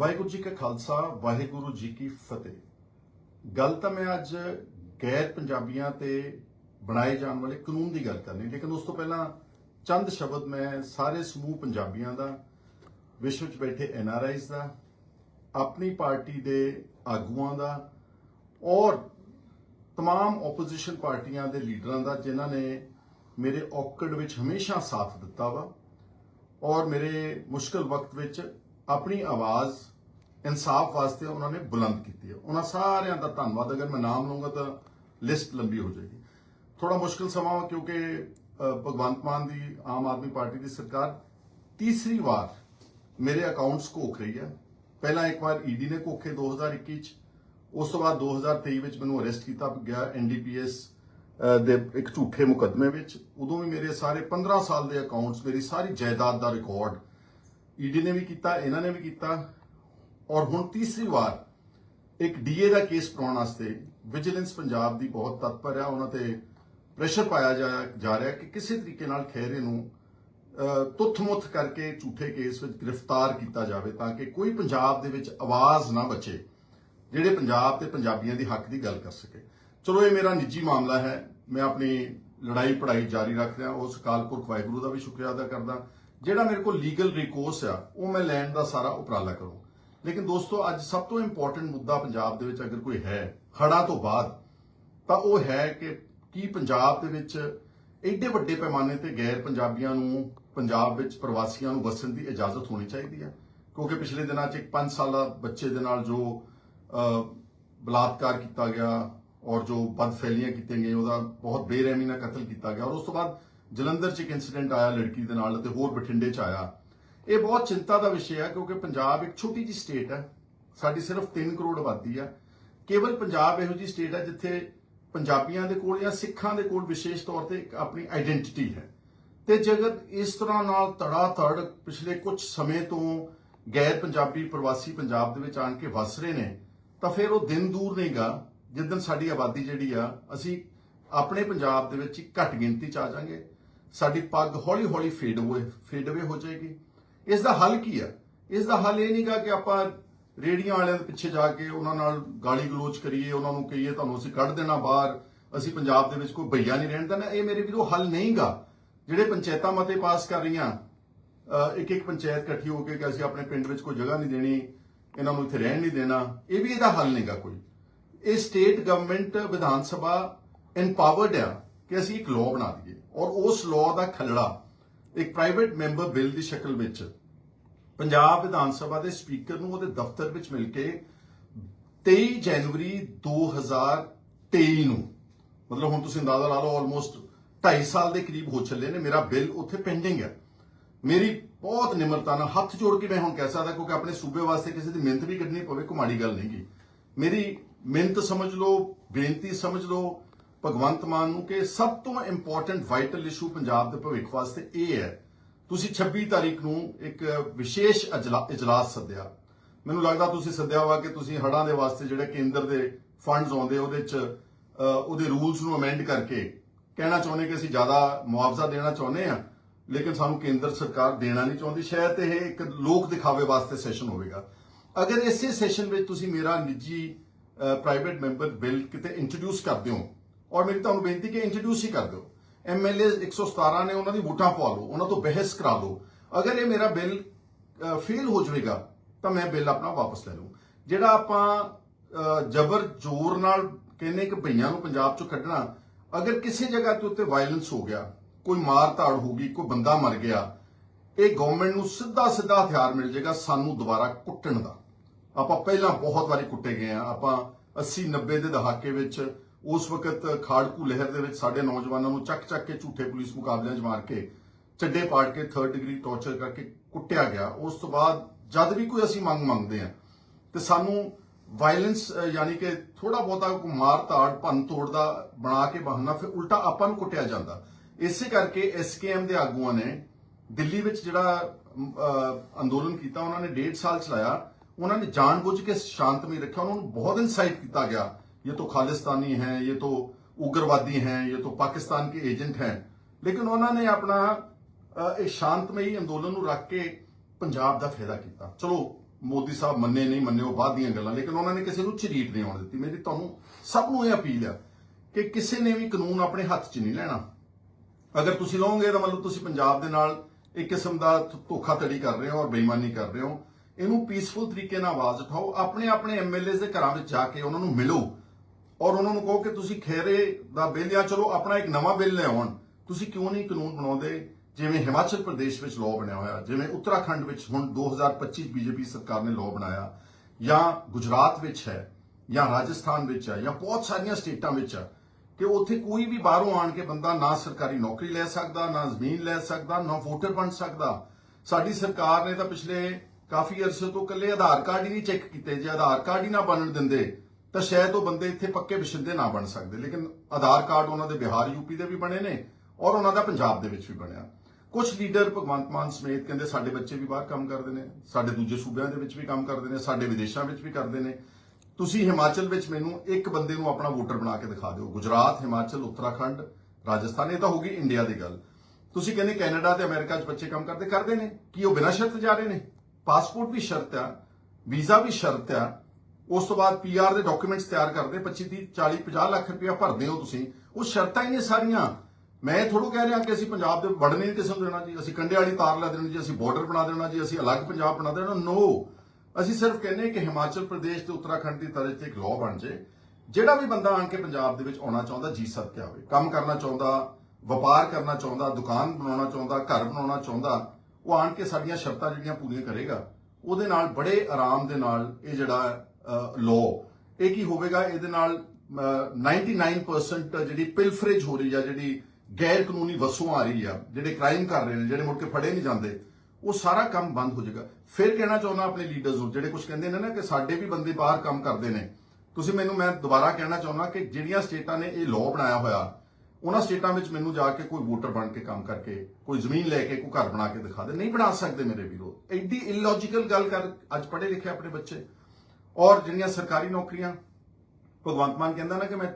ਵਾਹਿਗੁਰੂ ਜੀ ਕਾ ਖਾਲਸਾ ਵਾਹਿਗੁਰੂ ਜੀ ਕੀ ਫਤਿਹ ਗੱਲ ਤਾਂ ਮੈਂ ਅੱਜ ਗੈਰ ਪੰਜਾਬੀਆਂ ਤੇ ਬਣਾਏ ਜਾਣ ਵਾਲੇ ਕਾਨੂੰਨ ਦੀ ਗੱਲ ਕਰਨੀ ਲੇਕਿਨ ਉਸ ਤੋਂ ਪਹਿਲਾਂ ਚੰਦ ਸ਼ਬਦ ਮੈਂ ਸਾਰੇ ਸਮੂਹ ਪੰਜਾਬੀਆਂ ਦਾ ਵਿਸ਼ਵ ਵਿੱਚ ਬੈਠੇ ਐਨ ਆਰ ਆਈਜ਼ ਦਾ ਆਪਣੀ ਪਾਰਟੀ ਦੇ ਆਗੂਆਂ ਦਾ ਔਰ तमाम ਆਪੋਜੀਸ਼ਨ ਪਾਰਟੀਆਂ ਦੇ ਲੀਡਰਾਂ ਦਾ ਜਿਨ੍ਹਾਂ ਨੇ ਮੇਰੇ ਔਕੜ ਵਿੱਚ ਹਮੇਸ਼ਾ ਸਾਥ ਦਿੱਤਾ ਵਾ ਔਰ ਮੇਰੇ ਮੁਸ਼ਕਲ ਵਕਤ ਵਿੱਚ ਆਪਣੀ ਆਵਾਜ਼ ਇਨਸਾਫ ਵਾਸਤੇ ਉਹਨਾਂ ਨੇ ਬੁਲੰਦ ਕੀਤੀ ਹੈ। ਉਹਨਾਂ ਸਾਰਿਆਂ ਦਾ ਧੰਨਵਾਦ। ਅਗਰ ਮੈਂ ਨਾਮ ਲਵਾਂਗਾ ਤਾਂ ਲਿਸਟ ਲੰਬੀ ਹੋ ਜਾਏਗੀ। ਥੋੜਾ ਮੁਸ਼ਕਲ ਸਮਾਂ ਵਾ ਕਿਉਂਕਿ ਭਗਵੰਤ ਮਾਨ ਦੀ ਆਮ ਆਦਮੀ ਪਾਰਟੀ ਦੀ ਸਰਕਾਰ ਤੀਸਰੀ ਵਾਰ ਮੇਰੇ ਅਕਾਊਂਟਸ ਘੋਖ ਰਹੀ ਹੈ। ਪਹਿਲਾਂ ਇੱਕ ਵਾਰ ਈਡੀ ਨੇ ਘੋਖੇ 2021 ਚ। ਉਸ ਤੋਂ ਬਾਅਦ 2023 ਵਿੱਚ ਮੈਨੂੰ ਅਰੈਸਟ ਕੀਤਾ ਗਿਆ ਐਨਡੀਪੀਐਸ ਦੇ ਇੱਕ ਝੂਠੇ ਮੁਕੱਦਮੇ ਵਿੱਚ। ਉਦੋਂ ਵੀ ਮੇਰੇ ਸਾਰੇ 15 ਸਾਲ ਦੇ ਅਕਾਊਂਟਸ, ਮੇਰੀ ਸਾਰੀ ਜਾਇਦਾਦ ਦਾ ਰਿਕਾਰਡ ਈਡੀ ਨੇ ਵੀ ਕੀਤਾ, ਇਹਨਾਂ ਨੇ ਵੀ ਕੀਤਾ। ਔਰ ਹੁਣ ਤੀਸਰੀ ਵਾਰ ਇੱਕ ਡੀਏ ਦਾ ਕੇਸ ਪਾਉਣ ਵਾਸਤੇ ਵਿਜੀਲੈਂਸ ਪੰਜਾਬ ਦੀ ਬਹੁਤ ਤਤਪਰ ਆ। ਉਹਨਾਂ ਤੇ ਪ੍ਰੈਸ਼ਰ ਪਾਇਆ ਜਾ ਜਾ ਰਿਹਾ ਕਿ ਕਿਸੇ ਤਰੀਕੇ ਨਾਲ ਖੈਰੇ ਨੂੰ ਅਹ, ਤੁੱਥ-ਮੁੱਥ ਕਰਕੇ ਝੂਠੇ ਕੇਸ ਵਿੱਚ ਗ੍ਰਿਫਤਾਰ ਕੀਤਾ ਜਾਵੇ ਤਾਂ ਕਿ ਕੋਈ ਪੰਜਾਬ ਦੇ ਵਿੱਚ ਆਵਾਜ਼ ਨਾ ਬਚੇ ਜਿਹੜੇ ਪੰਜਾਬ ਤੇ ਪੰਜਾਬੀਆਂ ਦੀ ਹੱਕ ਦੀ ਗੱਲ ਕਰ ਸਕੇ। ਚਲੋ ਇਹ ਮੇਰਾ ਨਿੱਜੀ ਮਾਮਲਾ ਹੈ। ਮੈਂ ਆਪਣੀ ਲੜਾਈ ਪੜਾਈ ਜਾਰੀ ਰੱਖ ਰਿਹਾ। ਉਸ ਅਕਾਲ ਪੁਰਖ ਵਾਹਿਗੁਰੂ ਦਾ ਵੀ ਸ਼ੁਕਰੀਆ ਅਦਾ ਕਰਦਾ। ਜਿਹੜਾ ਮੇਰੇ ਕੋਲ ਲੀਗਲ ਰਿਕੋਰਸ ਆ ਉਹ ਮੈਂ ਲੈਣ ਦਾ ਸਾਰਾ ਉਪਰਾਲਾ ਕਰੂੰ ਲੇਕਿਨ ਦੋਸਤੋ, ਅੱਜ ਸਭ ਤੋਂ ਇੰਪੋਰਟੈਂਟ ਮੁੱਦਾ ਪੰਜਾਬ ਦੇ ਵਿੱਚ ਅਗਰ ਕੋਈ ਹੈ ਹੜ੍ਹਾਂ ਤੋਂ ਬਾਅਦ, ਤਾਂ ਉਹ ਹੈ ਕਿ ਕੀ ਪੰਜਾਬ ਦੇ ਵਿੱਚ ਐਡੇ ਵੱਡੇ ਪੈਮਾਨੇ ਤੇ ਗੈਰ ਪੰਜਾਬੀਆਂ ਨੂੰ, ਪੰਜਾਬ ਵਿੱਚ ਪ੍ਰਵਾਸੀਆਂ ਨੂੰ ਵਸਣ ਦੀ ਇਜਾਜ਼ਤ ਹੋਣੀ ਚਾਹੀਦੀ ਹੈ। ਕਿਉਂਕਿ ਪਿਛਲੇ ਦਿਨਾਂ 'ਚ ਇੱਕ 5 ਸਾਲਾ ਬੱਚੇ ਦੇ ਨਾਲ ਜੋ ਬਲਾਤਕਾਰ ਕੀਤਾ ਗਿਆ ਔਰ ਜੋ ਬਦਫੈਲੀਆਂ ਕੀਤੀਆਂ ਗਈਆਂ, ਉਹਦਾ ਬਹੁਤ ਬੇਰਹਿਮੀ ਨਾਲ ਕਤਲ ਕੀਤਾ ਗਿਆ। ਔਰ ਉਸ ਤੋਂ ਬਾਅਦ ਜਲੰਧਰ 'ਚ ਇੱਕ ਇਨਸੀਡੈਂਟ ਆਇਆ ਲੜਕੀ ਦੇ ਨਾਲ ਅਤੇ ਹੋਰ ਬਠਿੰਡੇ 'ਚ ਆਇਆ। ਇਹ ਬਹੁਤ ਚਿੰਤਾ ਦਾ ਵਿਸ਼ਾ ਹੈ ਕਿਉਂਕਿ ਪੰਜਾਬ ਇੱਕ ਛੋਟੀ ਜਿਹੀ ਸਟੇਟ ਹੈ। ਸਾਡੀ ਸਿਰਫ 3 ਕਰੋੜ ਆਬਾਦੀ ਆ ਕੇਵਲ ਪੰਜਾਬ ਇਹੋ ਜਿਹੀ ਸਟੇਟ ਹੈ ਜਿੱਥੇ ਪੰਜਾਬੀਆਂ ਦੇ ਕੋਲ ਜਾਂ ਸਿੱਖਾਂ ਦੇ ਕੋਲ ਵਿਸ਼ੇਸ਼ ਤੌਰ ਤੇ ਇੱਕ ਆਪਣੀ ਆਇਡੈਂਟੀਟੀ ਹੈ। ਤੇ ਜੇਕਰ ਇਸ ਤਰ੍ਹਾਂ ਨਾਲ ਤੜਾ ਤੜ ਪਿਛਲੇ ਕੁਝ ਸਮੇਂ ਤੋਂ ਗੈਰ ਪੰਜਾਬੀ ਪ੍ਰਵਾਸੀ ਪੰਜਾਬ ਦੇ ਵਿੱਚ ਆਣ ਕੇ ਵਸ ਰਹੇ ਨੇ, ਤਾਂ ਫਿਰ ਉਹ ਦਿਨ ਦੂਰ ਨਹੀਂਗਾ ਜਿੱਦਨ ਸਾਡੀ ਆਬਾਦੀ ਜਿਹੜੀ ਆ, ਅਸੀਂ ਆਪਣੇ ਪੰਜਾਬ ਦੇ ਵਿੱਚ ਹੀ ਘੱਟ ਗਿਣਤੀ ਚ ਆ ਜਾਾਂਗੇ। ਸਾਡੀ ਪੱਗ ਹੌਲੀ ਹੌਲੀ ਫੇਡ ਹੋਏ ਫੇਡ ਅਵੇ ਹੋ ਜਾਏਗੀ। ਇਸ ਦਾ ਹੱਲ ਕੀ ਆ ਇਸ ਦਾ ਹੱਲ ਇਹ ਨਹੀਂਗਾ ਕਿ ਆਪਾਂ ਰੇੜੀਆਂ ਵਾਲਿਆਂ ਦੇ ਪਿੱਛੇ ਜਾ ਕੇ ਉਹਨਾਂ ਨਾਲ ਗਾਲੀ ਗਲੋਚ ਕਰੀਏ, ਉਹਨਾਂ ਨੂੰ ਕਹੀਏ ਤੁਹਾਨੂੰ ਅਸੀਂ ਕੱਢ ਦੇਣਾ ਬਾਹਰ, ਅਸੀਂ ਪੰਜਾਬ ਦੇ ਵਿੱਚ ਕੋਈ ਭਈਆ ਨਹੀਂ ਰਹਿਣ ਦੇਣਾ। ਇਹ ਮੇਰੇ ਵੀਰੋ ਹੱਲ ਨਹੀਂਗਾ ਜਿਹੜੇ ਪੰਚਾਇਤਾਂ ਮਤੇ ਪਾਸ ਕਰ ਰਹੀਆਂ ਇੱਕ ਇੱਕ ਪੰਚਾਇਤ ਇਕੱਠੀ ਹੋ ਕੇ ਕਿ ਅਸੀਂ ਆਪਣੇ ਪਿੰਡ ਵਿੱਚ ਕੋਈ ਜਗ੍ਹਾ ਨਹੀਂ ਦੇਣੀ, ਇਹਨਾਂ ਨੂੰ ਇੱਥੇ ਰਹਿਣ ਨਹੀਂ ਦੇਣਾ, ਇਹ ਵੀ ਇਹਦਾ ਹੱਲ ਨਹੀਂਗਾ ਕੋਈ। ਇਹ state government Vidhan Sabha empowered ਆ ਕਿ ਅਸੀਂ ਇੱਕ ਲਾਅ ਬਣਾ ਦਈਏ। ਔਰ ਉਸ ਲਾਅ ਦਾ ਖਲੜਾ ਇੱਕ ਪ੍ਰਾਈਵੇਟ ਮੈਂਬਰ ਬਿੱਲ ਦੀ ਸ਼ਕਲ ਵਿੱਚ ਪੰਜਾਬ ਵਿਧਾਨ ਸਭਾ ਦੇ ਸਪੀਕਰ ਨੂੰ ਉਹਦੇ ਦਫ਼ਤਰ ਵਿੱਚ ਮਿਲ ਕੇ 23 ਜਨਵਰੀ 2023 ਨੂੰ, ਮਤਲਬ ਹੁਣ ਤੁਸੀਂ ਅੰਦਾਜ਼ਾ ਲਾ ਲਓ ਆਲਮੋਸਟ 2.5 ਸਾਲ ਦੇ ਕਰੀਬ ਹੋ ਚੱਲੇ ਨੇ, ਮੇਰਾ ਬਿੱਲ ਉੱਥੇ ਪੈਂਡਿੰਗ ਹੈ। ਮੇਰੀ ਬਹੁਤ ਨਿਮਰਤਾ ਨਾਲ ਹੱਥ ਜੋੜ ਕੇ ਮੈਂ ਹੁਣ ਕਹਿ ਸਕਦਾ ਕਿਉਂਕਿ ਆਪਣੇ ਸੂਬੇ ਵਾਸਤੇ ਕਿਸੇ ਦੀ ਮਿਹਨਤ ਵੀ ਕੱਢਣੀ ਪਵੇ, ਕੋਈ ਮਾੜੀ ਗੱਲ ਨਹੀਂ ਨਹੀਂਗੀ ਮੇਰੀ ਮਿਹਨਤ ਸਮਝ ਲਓ, ਬੇਨਤੀ ਸਮਝ ਲਓ ਭਗਵੰਤ ਮਾਨ ਨੂੰ ਕਿ ਸਭ ਤੋਂ ਇੰਪੋਰਟੈਂਟ ਵਾਈਟਲ ਇਸ਼ੂ ਪੰਜਾਬ ਦੇ ਭਵਿੱਖ ਵਾਸਤੇ ਇਹ ਹੈ, ਤੁਸੀਂ 26 ਤਾਰੀਖ ਨੂੰ ਇੱਕ ਵਿਸ਼ੇਸ਼ ਅਜਲਾ- ਇਜਲਾਸ ਸੱਦਿਆ। ਮੈਨੂੰ ਲੱਗਦਾ ਤੁਸੀਂ ਸੱਦਿਆ ਹੋਇਆ ਕਿ ਤੁਸੀਂ ਹੜ੍ਹਾਂ ਦੇ ਵਾਸਤੇ ਜਿਹੜੇ ਕੇਂਦਰ ਦੇ ਫੰਡਸ ਆਉਂਦੇ, ਉਹਦੇ ਚ ਉਹਦੇ ਰੂਲਸ ਨੂੰ ਅਮੈਂਡ ਕਰਕੇ ਕਹਿਣਾ ਚਾਹੁੰਦੇ ਕਿ ਅਸੀਂ ਜ਼ਿਆਦਾ ਮੁਆਵਜ਼ਾ ਦੇਣਾ ਚਾਹੁੰਦੇ ਆ ਲੇਕਿਨ ਸਾਨੂੰ ਕੇਂਦਰ ਸਰਕਾਰ ਦੇਣਾ ਨਹੀਂ ਚਾਹੁੰਦੀ। ਸ਼ਾਇਦ ਇਹ ਇੱਕ ਲੋਕ ਦਿਖਾਵੇ ਵਾਸਤੇ ਸੈਸ਼ਨ ਹੋਵੇਗਾ। ਅਗਰ ਇਸੇ ਸੈਸ਼ਨ ਵਿੱਚ ਤੁਸੀਂ ਮੇਰਾ ਨਿੱਜੀ ਪ੍ਰਾਈਵੇਟ ਮੈਂਬਰ ਬਿੱਲ ਕਿਤੇ ਇੰਟਰੋਡਿਊਸ ਕਰਦੇ ਹੋ ਔਰ ਮੇਰੀ ਤੁਹਾਨੂੰ ਬੇਨਤੀ ਕਿ ਇੰਟਰੋਡਿਊਸ ਹੀ ਕਰ ਦਿਓ। ਐਮਐਲਏ 117 ਨੇ ਉਹਨਾਂ ਦੀ ਵੋਟਾਂ ਪਵਾ ਲਓ, ਉਹਨਾਂ ਤੋਂ ਬਹਿਸ ਕਰਾ ਲਓ। ਅਗਰ ਇਹ ਮੇਰਾ ਬਿੱਲ ਫੇਲ ਹੋ ਜਾਵੇਗਾ, ਤਾਂ ਮੈਂ ਬਿੱਲ ਆਪਣਾ ਵਾਪਸ ਲੈ ਲਵਾਂ ਜਿਹੜਾ ਆਪਾਂ ਜਬਰ ਜ਼ੋਰ ਨਾਲ ਕਹਿੰਦੇ ਕਿ ਭਈਆਂ ਨੂੰ ਪੰਜਾਬ ਚੋਂ ਕੱਢਣਾ, ਅਗਰ ਕਿਸੇ ਜਗ੍ਹਾ ਤੇ ਉੱਤੇ ਵਾਇਲੈਂਸ ਹੋ ਗਿਆ, ਕੋਈ ਮਾਰ ਧਾੜ ਹੋ ਗਈ, ਕੋਈ ਬੰਦਾ ਮਰ ਗਿਆ, ਇਹ ਗਵਰਨਮੈਂਟ ਨੂੰ ਸਿੱਧਾ ਸਿੱਧਾ ਹਥਿਆਰ ਮਿਲ ਜਾਏਗਾ ਸਾਨੂੰ ਦੁਬਾਰਾ ਕੁੱਟਣ ਦਾ। ਆਪਾਂ ਪਹਿਲਾਂ ਬਹੁਤ ਵਾਰੀ ਕੁੱਟੇ ਗਏ ਆ। ਆਪਾਂ 80 90 ਦੇ ਦਹਾਕੇ ਵਿੱਚ ਉਸ ਵਕਤ ਖਾੜਕੂ ਲਹਿਰ ਦੇ ਵਿੱਚ ਸਾਡੇ ਨੌਜਵਾਨਾਂ ਨੂੰ ਚੱਕ ਚੱਕ ਕੇ ਝੂਠੇ ਪੁਲਿਸ ਮੁਕਾਬਲਿਆਂ 'ਚ ਮਾਰ ਕੇ ਚੱਡੇ ਪਾੜ ਕੇ 3rd ਡਿਗਰੀ ਟੌਰਚਰ ਕਰਕੇ ਕੁੱਟਿਆ ਗਿਆ। ਉਸ ਤੋਂ ਬਾਅਦ ਜਦ ਵੀ ਕੋਈ ਅਸੀਂ ਮੰਗ ਮੰਗਦੇ ਆ ਤੇ ਸਾਨੂੰ ਵਾਇਲੈਂਸ ਯਾਨੀ ਕਿ ਥੋੜਾ ਬਹੁਤਾ ਮਾਰ ਤਾੜ ਭੰਨ ਤੋੜ ਦਾ ਬਣਾ ਕੇ ਬਹਾਨਾ, ਫਿਰ ਉਲਟਾ ਆਪਾਂ ਨੂੰ ਕੁੱਟਿਆ ਜਾਂਦਾ। ਇਸੇ ਕਰਕੇ ਐਸਕੇਐਮ ਦੇ ਆਗੂਆਂ ਨੇ ਦਿੱਲੀ ਵਿੱਚ ਜਿਹੜਾ ਅੰਦੋਲਨ ਕੀਤਾ, ਉਹਨਾਂ ਨੇ 1.5 ਸਾਲ ਚਲਾਇਆ। ਉਹਨਾਂ ਨੇ ਜਾਣਬੁੱਝ ਕੇ ਸ਼ਾਂਤਮਈ ਰੱਖਿਆ, ਉਹਨਾਂ ਨੂੰ ਬਹੁਤ ਇਨਸਾਈਟ ਕੀਤਾ ਗਿਆ। ਇਹ तो खालिस्तानी हैं ये तो उग्रवादी हैं ये तो पाकिस्तान के एजेंट हैं लेकिन ਉਹਨਾਂ ਨੇ ਆਪਣਾ ਅਹ, ਇਹ ਸ਼ਾਂਤਮਈ ਅੰਦੋਲਨ ਨੂੰ ਰੱਖ ਕੇ ਪੰਜਾਬ ਦਾ ਫਾਇਦਾ ਕੀਤਾ ਚਲੋ ਮੋਦੀ ਸਾਹਿਬ ਮੰਨੇ ਨਹੀਂ ਮੰਨੇ ਉਹ ਬਾਅਦ ਦੀਆਂ ਗੱਲਾਂ ਲੇਕਿਨ ਉਹਨਾਂ ਨੇ ਕਿਸੇ ਨੂੰ ਝਰੀਟ ਨਹੀਂ ਆਉਣ ਦਿੱਤੀ ਮੇਰੀ ਤੁਹਾਨੂੰ ਸਭ ਨੂੰ ਇਹ ਅਪੀਲ ਆ ਕਿ ਕਿਸੇ ਨੇ ਵੀ ਕਾਨੂੰਨ ਆਪਣੇ ਹੱਥ 'ਚ ਨਹੀਂ ਲੈਣਾ ਅਗਰ ਤੁਸੀਂ ਲਓਗੇ ਤਾਂ ਮਤਲਬ ਤੁਸੀਂ ਪੰਜਾਬ ਦੇ ਨਾਲ ਇੱਕ ਕਿਸਮ ਦਾ ਧੋਖਾਧੜੀ ਕਰ ਰਹੇ ਹੋ ਔਰ ਬੇਈਮਾਨੀ ਕਰ ਰਹੇ ਹੋ ਇਹਨੂੰ ਪੀਸਫੁਲ ਤਰੀਕੇ ਨਾਲ ਆਵਾਜ਼ ਉਠਾਓ ਆਪਣੇ ਆਪਣੇ ਐਮਐਲਏਸ ਦੇ ਘਰਾਂ ਵਿੱਚ ਜਾ ਕੇ ਉਹਨਾਂ ਨੂੰ ਮਿਲੋ ਔਰ ਉਹਨਾਂ ਨੂੰ ਕਹੋ ਕਿ ਤੁਸੀਂ ਖੇਰੇ ਦਾ ਬਿੱਲ ਜਾਂ ਚਲੋ ਆਪਣਾ ਇੱਕ ਨਵਾਂ ਬਿੱਲ ਲਿਆਉਣ। ਤੁਸੀਂ ਕਿਉਂ ਨਹੀਂ ਕਾਨੂੰਨ ਬਣਾਉਂਦੇ? ਜਿਵੇਂ ਹਿਮਾਚਲ ਪ੍ਰਦੇਸ਼ ਵਿੱਚ ਲਾਅ ਬਣਿਆ ਹੋਇਆ, ਜਿਵੇਂ ਉੱਤਰਾਖੰਡ ਵਿੱਚ ਹੁਣ 2025 ਬੀਜੇਪੀ ਸਰਕਾਰ ਨੇ ਲਾਅ ਬਣਾਇਆ, ਜਾਂ ਗੁਜਰਾਤ ਵਿੱਚ ਹੈ, ਜਾਂ ਰਾਜਸਥਾਨ ਵਿੱਚ ਹੈ, ਜਾਂ ਬਹੁਤ ਸਾਰੀਆਂ ਸਟੇਟਾਂ ਵਿੱਚ ਹੈ ਕਿ ਉੱਥੇ ਕੋਈ ਵੀ ਬਾਹਰੋਂ ਆਣ ਕੇ ਬੰਦਾ ਨਾ ਸਰਕਾਰੀ ਨੌਕਰੀ ਲੈ ਸਕਦਾ, ਨਾ ਜ਼ਮੀਨ ਲੈ ਸਕਦਾ, ਨਾ ਵੋਟਰ ਬਣ ਸਕਦਾ। ਸਾਡੀ ਸਰਕਾਰ ਨੇ ਤਾਂ ਪਿਛਲੇ ਕਾਫੀ ਅਰਸੇ ਤੋਂ ਇਕੱਲੇ ਆਧਾਰ ਕਾਰਡ ਹੀ ਨਹੀਂ ਚੈੱਕ ਕੀਤੇ, ਜੇ ਆਧਾਰ ਕਾਰਡ ਹੀ ਨਾ ਬਣਨ ਦਿੰਦੇ ਤਾਂ ਸ਼ਾਇਦ ਉਹ ਬੰਦੇ ਇੱਥੇ ਪੱਕੇ ਵਸਿੰਦੇ ਨਾ ਬਣ ਸਕਦੇ, ਲੇਕਿਨ ਆਧਾਰ ਕਾਰਡ ਉਹਨਾਂ ਦੇ ਬਿਹਾਰ ਯੂਪੀ ਦੇ ਵੀ ਬਣੇ ਨੇ ਔਰ ਉਹਨਾਂ ਦਾ ਪੰਜਾਬ ਦੇ ਵਿੱਚ ਵੀ ਬਣਿਆ। ਕੁਝ ਲੀਡਰ ਭਗਵੰਤ ਮਾਨ ਸਮੇਤ ਕਹਿੰਦੇ ਸਾਡੇ ਬੱਚੇ ਵੀ ਬਾਹਰ ਕੰਮ ਕਰਦੇ ਨੇ, ਸਾਡੇ ਦੂਜੇ ਸੂਬਿਆਂ ਦੇ ਵਿੱਚ ਵੀ ਕੰਮ ਕਰਦੇ ਨੇ, ਸਾਡੇ ਵਿਦੇਸ਼ਾਂ ਵਿੱਚ ਵੀ ਕਰਦੇ ਨੇ। ਤੁਸੀਂ ਹਿਮਾਚਲ ਵਿੱਚ ਮੈਨੂੰ ਇੱਕ ਬੰਦੇ ਨੂੰ ਆਪਣਾ ਵੋਟਰ ਬਣਾ ਕੇ ਦਿਖਾ ਦਿਓ, ਗੁਜਰਾਤ, ਹਿਮਾਚਲ, ਉੱਤਰਾਖੰਡ, ਰਾਜਸਥਾਨ, ਇਹ ਤਾਂ ਹੋ ਗਈ ਇੰਡੀਆ ਦੀ ਗੱਲ। ਤੁਸੀਂ ਕਹਿੰਦੇ ਕੈਨੇਡਾ ਤੇ ਅਮਰੀਕਾ 'ਚ ਬੱਚੇ ਕੰਮ ਕਰਦੇ ਕਰਦੇ ਨੇ, ਕੀ ਉਹ ਬਿਨਾਂ ਸ਼ਰਤ ਜਾ ਰਹੇ ਨੇ? ਪਾਸਪੋਰਟ ਵੀ ਸ਼ਰਤ ਆ, ਵੀਜ਼ਾ ਵੀ ਸ਼ਰਤ ਆ ਉਸ ਤੋਂ ਬਾਅਦ ਪੀਆਰ ਦੇ ਡਾਕੂਮੈਂਟਸ ਤਿਆਰ ਕਰਦੇ 25 30 40 50 ਲੱਖ ਰੁਪਇਆ ਭਰਦੇ ਹੋ ਤੁਸੀਂ। ਉਹ ਸ਼ਰਤਾਂ ਹੀ ਨੇ ਸਾਰੀਆਂ। ਮੈਂ ਥੋੜੋ ਕਹਿ ਰਿਹਾ ਕਿ ਅਸੀਂ ਪੰਜਾਬ ਦੇ ਵੜਨੇ ਨਹੀਂ ਕਿਸੇ ਨੂੰ ਦੇਣਾ ਜੀ, ਅਸੀਂ ਕੰਡੇ ਵਾਲੀ ਤਾਰ ਲੈ ਦੇਣੀ ਜੀ, ਅਸੀਂ ਬਾਰਡਰ ਬਣਾ ਦੇਣਾ ਜੀ, ਅਸੀਂ ਅਲੱਗ ਪੰਜਾਬ ਬਣਾ ਦੇਣਾ। ਨੋ ਅਸੀਂ ਸਿਰਫ ਕਹਿੰਦੇ ਕਿ ਹਿਮਾਚਲ ਪ੍ਰਦੇਸ਼ ਤੇ ਉੱਤਰਾਖੰਡ ਦੀ ਤਰ੍ਹਾਂ ਤੇ ਇੱਕ ਲਾਅ ਬਣ ਜੇ। ਜਿਹੜਾ ਵੀ ਬੰਦਾ ਆਣ ਕੇ ਪੰਜਾਬ ਦੇ ਵਿੱਚ ਆਉਣਾ ਚਾਹੁੰਦਾ, ਜੀ ਸਦਕੇ ਆਵੇ ਕੰਮ ਕਰਨਾ ਚਾਹੁੰਦਾ, ਵਪਾਰ ਕਰਨਾ ਚਾਹੁੰਦਾ, ਦੁਕਾਨ ਬਣਾਉਣਾ ਚਾਹੁੰਦਾ, ਘਰ ਬਣਾਉਣਾ ਚਾਹੁੰਦਾ, ਉਹ ਆਣ ਕੇ ਸਾਡੀਆਂ ਸ਼ਰਤਾਂ ਜਿਹੜੀਆਂ ਪੂਰੀਆਂ ਕਰੇਗਾ, ਉਹਦੇ ਨਾਲ, ਬੜੇ ਆਰਾਮ ਦੇ ਨਾਲ ਇਹ ਜਿਹੜਾ ਲਾਅ ਇਹ ਕੀ ਹੋਵੇਗਾ? ਇਹਦੇ ਨਾਲ ਅਹ, 99% ਜਿਹੜੀ ਪਿਲਫਰੇਜ ਹੋ ਰਹੀ ਆ ਜਿਹੜੀ ਗੈਰ ਕਾਨੂੰਨੀ ਵਸੋਂ ਆ ਰਹੀ ਆ ਜਿਹੜੇ ਕ੍ਰਾਈਮ ਕਰ ਰਹੇ ਨੇ ਜਿਹੜੇ ਮੁੜ ਕੇ ਫੜੇ ਨਹੀਂ ਜਾਂਦੇ ਉਹ ਸਾਰਾ ਕੰਮ ਬੰਦ ਹੋ ਜਾਏਗਾ। ਫਿਰ ਕਹਿਣਾ ਚਾਹੁੰਦਾ ਆਪਣੇ ਲੀਡਰਸ ਨੂੰ ਜਿਹੜੇ ਕੁਝ ਕਹਿੰਦੇ ਨੇ ਨਾ ਕਿ ਸਾਡੇ ਵੀ ਬੰਦੇ ਬਾਹਰ ਕੰਮ ਕਰਦੇ ਨੇ। ਤੁਸੀਂ ਮੈਨੂੰ ਮੈਂ ਦੁਬਾਰਾ ਕਹਿਣਾ ਚਾਹੁੰਦਾ ਕਿ ਜਿਹੜੀਆਂ ਸਟੇਟਾਂ ਨੇ ਇਹ ਲਾਅ ਬਣਾਇਆ ਹੋਇਆ ਉਹਨਾਂ ਸਟੇਟਾਂ ਵਿੱਚ ਮੈਨੂੰ ਜਾ ਕੇ ਕੋਈ ਵੋਟਰ ਬਣ ਕੇ ਕੰਮ ਕਰਕੇ ਕੋਈ ਜ਼ਮੀਨ ਲੈ ਕੇ ਕੋਈ ਘਰ ਬਣਾ ਕੇ ਦਿਖਾ ਦੇ। ਨਹੀਂ ਬਣਾ ਸਕਦੇ ਮੇਰੇ ਵੀਰੋ। ਐਡੀ ਇਲੌਜੀਕਲ ਗੱਲ ਕਰ ਅੱਜ ਪੜ੍ਹੇ ਲਿਖੇ ਆਪਣੇ ਬੱਚੇ। ਔਰ ਜਿਹੜੀਆਂ ਸਰਕਾਰੀ ਨੌਕਰੀਆਂ, ਭਗਵੰਤ ਮਾਨ ਕਹਿੰਦਾ ਨਾ ਕਿ ਮੈਂ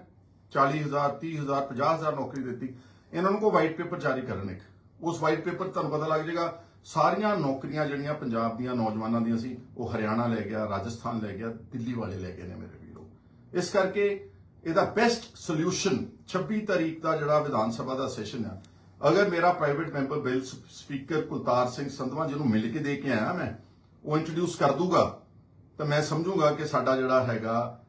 40000 30000 50000 ਨੌਕਰੀ ਦਿੱਤੀ, ਇਹਨਾਂ ਨੂੰ ਕੋਈ ਵਾਈਟ ਪੇਪਰ ਜਾਰੀ ਕਰਨ ਇੱਕ। ਉਸ ਵਾਈਟ ਪੇਪਰ ਤੁਹਾਨੂੰ ਪਤਾ ਲੱਗ ਜਾਏਗਾ, ਸਾਰੀਆਂ ਨੌਕਰੀਆਂ ਜਿਹੜੀਆਂ ਪੰਜਾਬ ਦੀਆਂ ਨੌਜਵਾਨਾਂ ਦੀਆਂ ਸੀ, ਉਹ ਹਰਿਆਣਾ ਲੈ ਗਿਆ, ਰਾਜਸਥਾਨ ਲੈ ਗਿਆ, ਦਿੱਲੀ ਵਾਲੇ ਲੈ ਗਏ ਨੇ ਮੇਰੇ ਵੀਰੋ। ਇਸ ਕਰਕੇ ਇਹਦਾ ਬੈਸਟ ਸੋਲੂਸ਼ਨ 26 ਤਾਰੀਖ ਦਾ ਜਿਹੜਾ ਵਿਧਾਨ ਸਭਾ ਦਾ ਸੈਸ਼ਨ ਹੈ ਅਗਰ ਮੇਰਾ private member bill speaker Kultar Singh Sandhwan ਜਿਹਨੂੰ ਮਿਲ ਕੇ ਦੇ ਕੇ ਆਇਆ ਮੈਂ, ਉਹ ਇੰਟਰੋਡਿਊਸ ਕਰ ਦੂਗਾ। ਤਾਂ ਮੈਂ ਸਮਝੂਗਾ ਕਿ ਸਾਡਾ ਜਿਹੜਾ ਹੈਗਾ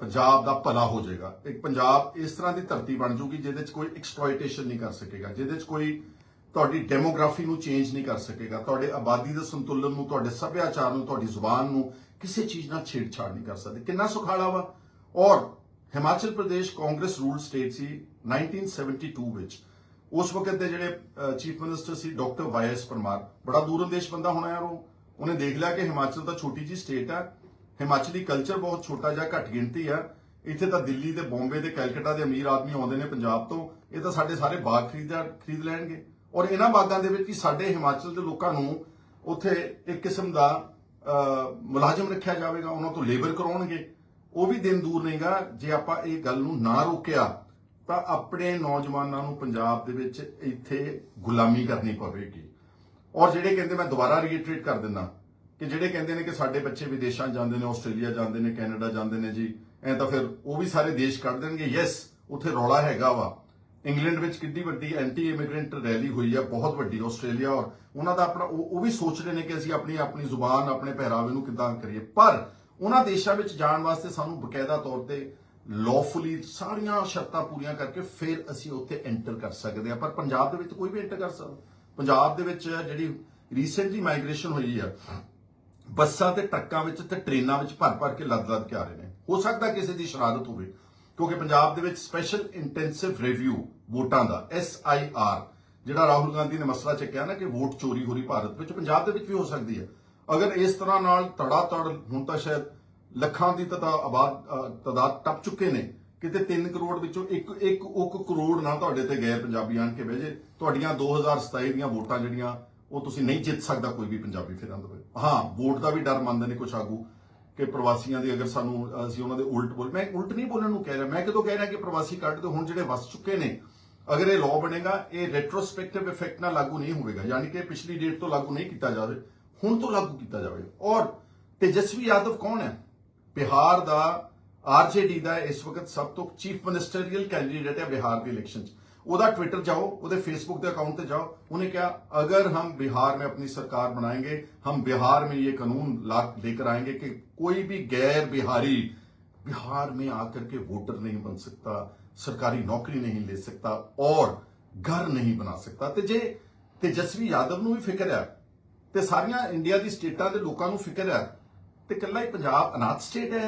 ਪੰਜਾਬ ਦਾ ਭਲਾ ਹੋ ਜਾਏਗਾ। ਇੱਕ ਪੰਜਾਬ ਇਸ ਤਰ੍ਹਾਂ ਦੀ ਧਰਤੀ ਬਣ ਜੂਗੀ ਜਿਹਦੇ 'ਚ ਕੋਈ ਐਕਸਪਲੋਇਟੇਸ਼ਨ ਨਹੀਂ ਕਰ ਸਕੇਗਾ, ਜਿਹਦੇ 'ਚ ਕੋਈ ਤੁਹਾਡੀ ਡੈਮੋਗ੍ਰਾਫੀ ਨੂੰ ਚੇਂਜ ਨਹੀਂ ਕਰ ਸਕੇਗਾ, ਤੁਹਾਡੇ ਆਬਾਦੀ ਦੇ ਸੰਤੁਲਨ ਨੂੰ, ਤੁਹਾਡੇ ਸੱਭਿਆਚਾਰ ਨੂੰ, ਤੁਹਾਡੀ ਜ਼ੁਬਾਨ ਨੂੰ ਕਿਸੇ ਚੀਜ਼ ਨਾਲ ਛੇੜਛਾੜ ਨਹੀਂ ਕਰ ਸਕਦੇ। ਕਿੰਨਾ ਸੁਖਾਲਾ ਵਾ। ਔਰ ਹਿਮਾਚਲ ਪ੍ਰਦੇਸ਼ ਕਾਂਗਰਸ ਰੂਲ ਸਟੇਟ ਸੀ 1972 ਵਿੱਚ। ਉਸ ਵਕਤ ਦੇ ਜਿਹੜੇ ਚੀਫ ਮਿਨਿਸਟਰ ਸੀ ਡਾਕਟਰ ਵਾਈਐਸ ਪਰਮਾਰ ਬੜਾ ਦੂਰੰਦੇਸ਼ ਬੰਦਾ ਹੋਣਾ ਯਾਰ ਉਹ। ਉਹਨੇ ਦੇਖ ਲਿਆ ਕਿ ਹਿਮਾਚਲ ਤਾਂ ਛੋਟੀ ਜੀ ਸਟੇਟ ਆ। ਹਿਮਾਚਲੀ ਕਲਚਰ ਬਹੁਤ ਛੋਟਾ ਜਿਹਾ ਘੱਟ ਗਿਣਤੀ ਆ। ਇੱਥੇ ਤਾਂ ਦਿੱਲੀ ਤੇ ਬੰਬੇ ਤੇ ਕੈਲਕਟਾ ਦੇ ਅਮੀਰ ਆਦਮੀ ਆਉਂਦੇ ਨੇ ਪੰਜਾਬ ਤੋਂ। ਇਹ ਤਾਂ ਸਾਡੇ ਸਾਰੇ ਬਾਗ ਖਰੀਦਦਾ ਖਰੀਦ ਲੈਣਗੇ। ਔਰ ਇਹਨਾਂ ਬਾਗਾਂ ਦੇ ਵਿੱਚ ਹੀ ਸਾਡੇ ਹਿਮਾਚਲ ਦੇ ਲੋਕਾਂ ਨੂੰ ਉੱਥੇ ਇੱਕ ਕਿਸਮ ਦਾ ਮੁਲਾਜ਼ਮ ਰੱਖਿਆ ਜਾਵੇਗਾ। ਉਹਨਾਂ ਤੋਂ ਲੇਬਰ ਕਰਾਉਣਗੇ। ਉਹ ਵੀ ਦਿਨ ਦੂਰ ਨਹੀਂਗਾ ਜੇ ਆਪਾਂ ਇਹ ਗੱਲ ਨੂੰ ਨਾ ਰੋਕਿਆ, ਤਾਂ ਆਪਣੇ ਨੌਜਵਾਨਾਂ ਨੂੰ ਪੰਜਾਬ ਦੇ ਵਿੱਚ ਇੱਥੇ ਗੁਲਾਮੀ ਕਰਨੀ ਪਵੇਗੀ। ਔਰ ਜਿਹੜੇ ਕਹਿੰਦੇ ਮੈਂ ਦੁਬਾਰਾ ਰੀਇਟਰੇਟ ਕਰ ਦਿੰਦਾ, ਕਿ ਜਿਹੜੇ ਕਹਿੰਦੇ ਨੇ ਕਿ ਸਾਡੇ ਬੱਚੇ ਵਿਦੇਸ਼ਾਂ ਜਾਂਦੇ ਨੇ, ਆਸਟ੍ਰੇਲੀਆ ਜਾਂਦੇ ਨੇ, ਕੈਨੇਡਾ ਜਾਂਦੇ ਨੇ ਜੀ, ਐ ਤਾਂ ਫਿਰ ਉਹ ਵੀ ਸਾਰੇ ਦੇਸ਼ ਕੱਢ ਦੇਣਗੇ। ਯੈਸ ਉੱਥੇ ਰੌਲਾ ਹੈਗਾ ਵਾ। ਇੰਗਲੈਂਡ ਵਿੱਚ ਕਿੰਨੀ ਵੱਡੀ ਐਂਟੀ ਇਮੀਗ੍ਰੈਂਟ ਰੈਲੀ ਹੋਈ ਆ, ਬਹੁਤ ਵੱਡੀ, ਆਸਟ੍ਰੇਲੀਆ ਔਰ ਉਹਨਾਂ ਦਾ ਆਪਣਾ, ਉਹ ਉਹ ਵੀ ਸੋਚ ਰਹੇ ਨੇ ਕਿ ਅਸੀਂ ਆਪਣੀ ਆਪਣੀ ਜ਼ੁਬਾਨ, ਆਪਣੇ ਪਹਿਰਾਵੇ ਨੂੰ ਕਿੱਦਾਂ ਕਰੀਏ। ਪਰ ਉਹਨਾਂ ਦੇਸ਼ਾਂ ਵਿੱਚ ਜਾਣ ਵਾਸਤੇ ਸਾਨੂੰ ਬਕਾਇਦਾ ਤੌਰ ਤੇ ਲੌਫੁਲੀ ਸਾਰੀਆਂ ਸ਼ਰਤਾਂ ਪੂਰੀਆਂ ਕਰਕੇ ਫਿਰ ਅਸੀਂ ਉੱਥੇ ਐਂਟਰ ਕਰ ਸਕਦੇ ਆ। ਪਰ ਪੰਜਾਬ ਦੇ ਵਿੱਚ ਕੋਈ ਵੀ ਐਂਟਰ ਕਰ ਸਕਦਾ। ਪੰਜਾਬ ਦੇ ਵਿੱਚ ਜਿਹੜੀ ਰੀਸੈਂਟਲੀ ਮਾਈਗ੍ਰੇਸ਼ਨ ਹੋਈ ਆ ਬੱਸਾਂ ਤੇ ਟਰੱਕਾਂ ਵਿੱਚ ਤੇ ਟ੍ਰੇਨਾਂ ਵਿੱਚ ਭਰ ਭਰ ਕੇ ਲੱਦ ਲੱਦ ਕੇ ਆ ਰਹੇ ਨੇ। ਹੋ ਸਕਦਾ ਕਿਸੇ ਦੀ ਸ਼ਰਾਰਤ ਹੋਵੇ ਕਿਉਂਕਿ ਪੰਜਾਬ ਦੇ ਵਿੱਚ ਸਪੈਸ਼ਲ ਇੰਟੈਂਸਿਵ ਰਿਵਿਊ ਵੋਟਾਂ ਦਾ SIR ਜਿਹੜਾ ਰਾਹੁਲ ਗਾਂਧੀ ਨੇ ਮਸਲਾ ਚੱਕਿਆ ਨਾ ਕਿ ਵੋਟ ਚੋਰੀ ਹੋ ਰਹੀ ਭਾਰਤ ਵਿੱਚ ਪੰਜਾਬ ਦੇ ਵਿੱਚ ਵੀ ਹੋ ਸਕਦੀ ਹੈ। ਅਗਰ ਇਸ ਤਰ੍ਹਾਂ ਨਾਲ ਤੜਾ ਤੜ ਹੁਣ ਤਾਂ ਸ਼ਾਇਦ ਲੱਖਾਂ ਦੀ ਤਦਾ ਆਬਾਦ ਅ, ਤਾਦਾਦ ਟੱਪ ਚੁੱਕੇ ਨੇ ਕਿਤੇ 3 ਕਰੋੜ ਵਿੱਚੋਂ ਇੱਕ ਇੱਕ ਇੱਕ ਕਰੋੜ ਨਾ ਤੁਹਾਡੇ ਤੇ ਗੈਰ ਪੰਜਾਬੀ ਆਣ ਕੇ ਬਹਿ ਜੇ। ਤੁਹਾਡੀਆਂ 2027 ਦੀਆਂ ਵੋਟਾਂ ਜਿਹੜੀਆਂ, ਉਹ ਤੁਸੀਂ ਨਹੀਂ ਜਿੱਤ ਸਕਦਾ ਕੋਈ ਵੀ ਪੰਜਾਬੀ ਫਿਰ ਅੰਦਰ ਹਾਂ, ਵੋਟ ਦਾ ਵੀ ਡਰ ਮੰਨਦੇ ਨੇ ਕੁਝ ਆਗੂ ਕਿ ਪ੍ਰਵਾਸੀਆਂ ਦੀ ਅਗਰ ਸਾਨੂੰ, ਅਸੀਂ ਉਹਨਾਂ ਦੇ ਉਲਟ ਬੋਲ, ਮੈਂ ਉਲਟ ਨਹੀਂ ਬੋਲਣ ਨੂੰ ਕਹਿ ਰਿਹਾ। ਮੈਂ ਕਦੋਂ ਕਹਿ ਰਿਹਾ ਕਿ ਪ੍ਰਵਾਸੀ ਕੱਢ ਦਿਓ, ਹੁਣ ਜਿਹੜੇ ਵਸ ਚੁੱਕੇ ਨੇ, ਅਗਰ ਇਹ ਲਾਅ ਬਣੇਗਾ, ਇਹ ਰੈਟਰੋਸਪੈਕਟਿਵ ਇਫੈਕਟ ਨਾਲ ਲਾਗੂ ਨਹੀਂ ਹੋਵੇਗਾ। ਯਾਨੀ ਕਿ ਪਿਛਲੀ ਡੇਟ ਤੋਂ ਲਾਗੂ ਨਹੀਂ ਕੀਤਾ ਜਾਵੇ, ਹੁਣ ਤੋਂ ਲਾਗੂ ਕੀਤਾ ਜਾਵੇ। ਔਰ ਤੇਜਸਵੀ ਯਾਦਵ ਕੌਣ ਹੈ? ਬਿਹਾਰ ਦਾ ਆਰਜੇਡੀ ਦਾ ਇਸ ਵਕਤ ਸਭ ਤੋਂ ਚੀਫ ਮਿਨਿਸਟਰੀਅਲ ਕੈਂਡੀਡੇਟ ਹੈ ਬਿਹਾਰ ਦੀ ਇਲੈਕਸ਼ਨ 'ਚ ਉਹਦਾ ट्विटर जाओ ਉਹਦੇ फेसबुक के अकाउंट पे जाओ उन्हें क्या अगर हम बिहार में अपनी सरकार बनाएंगे हम बिहार में ये कानून ला लेकर आएंगे कि कोई भी गैर बिहारी बिहार में आकर के वोटर नहीं बन सकता सरकारी नौकरी नहीं ले सकता और घर नहीं बना सकता ਤੇ ਜੇ ਤੇਜਸਵੀ ਯਾਦਵ ਨੂੰ ਵੀ ਫਿਕਰ ਹੈ ਤੇ ਸਾਰੀਆਂ ਇੰਡੀਆ ਦੀ ਸਟੇਟਾਂ ਦੇ ਲੋਕਾਂ ਨੂੰ ਫਿਕਰ ਹੈ ਤੇ ਇਕੱਲਾ ਹੀ ਪੰਜਾਬ ਅਨਾਥ ਸਟੇਟ ਹੈ